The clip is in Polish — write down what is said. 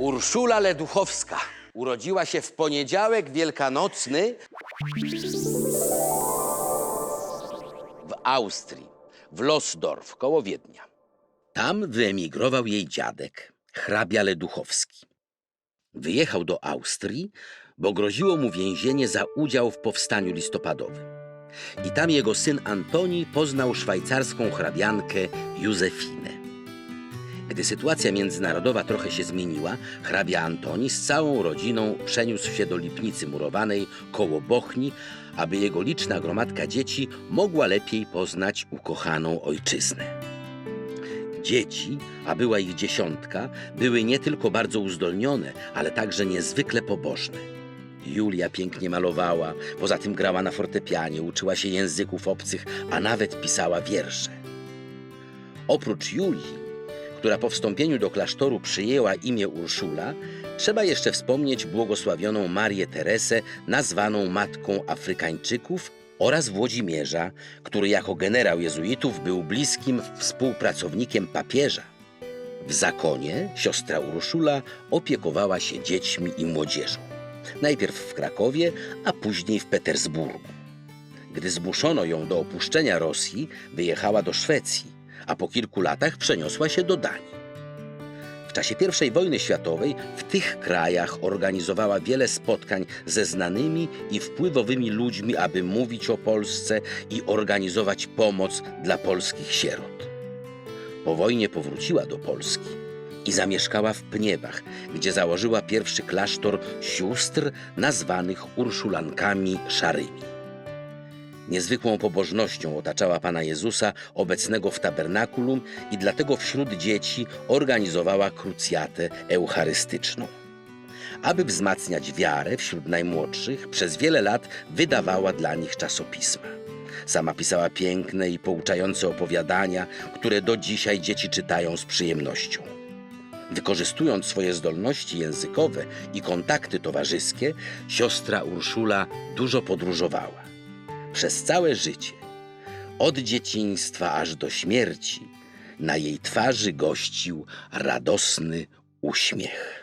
Urszula Leduchowska urodziła się w poniedziałek wielkanocny w Austrii, w Losdorf, koło Wiednia. Tam wyemigrował jej dziadek, hrabia Leduchowski. Wyjechał do Austrii, bo groziło mu więzienie za udział w powstaniu listopadowym. I tam jego syn Antoni poznał szwajcarską hrabiankę Józefinę. Gdy sytuacja międzynarodowa trochę się zmieniła, hrabia Antoni z całą rodziną przeniósł się do Lipnicy Murowanej koło Bochni, aby jego liczna gromadka dzieci mogła lepiej poznać ukochaną ojczyznę. Dzieci, a była ich dziesiątka, były nie tylko bardzo uzdolnione, ale także niezwykle pobożne. Julia pięknie malowała, poza tym grała na fortepianie, uczyła się języków obcych, a nawet pisała wiersze. Oprócz Julii, która po wstąpieniu do klasztoru przyjęła imię Urszula, trzeba jeszcze wspomnieć błogosławioną Marię Teresę, nazwaną matką Afrykańczyków, oraz Włodzimierza, który jako generał jezuitów był bliskim współpracownikiem papieża. W zakonie siostra Urszula opiekowała się dziećmi i młodzieżą. Najpierw w Krakowie, a później w Petersburgu. Gdy zmuszono ją do opuszczenia Rosji, wyjechała do Szwecji, a po kilku latach przeniosła się do Danii. W czasie I wojny światowej w tych krajach organizowała wiele spotkań ze znanymi i wpływowymi ludźmi, aby mówić o Polsce i organizować pomoc dla polskich sierot. Po wojnie powróciła do Polski i zamieszkała w Pniewach, gdzie założyła pierwszy klasztor sióstr nazwanych Urszulankami Szarymi. Niezwykłą pobożnością otaczała Pana Jezusa obecnego w tabernakulum i dlatego wśród dzieci organizowała krucjatę eucharystyczną. Aby wzmacniać wiarę wśród najmłodszych, przez wiele lat wydawała dla nich czasopisma. Sama pisała piękne i pouczające opowiadania, które do dzisiaj dzieci czytają z przyjemnością. Wykorzystując swoje zdolności językowe i kontakty towarzyskie, siostra Urszula dużo podróżowała przez całe życie, od dzieciństwa aż do śmierci, na jej twarzy gościł radosny uśmiech.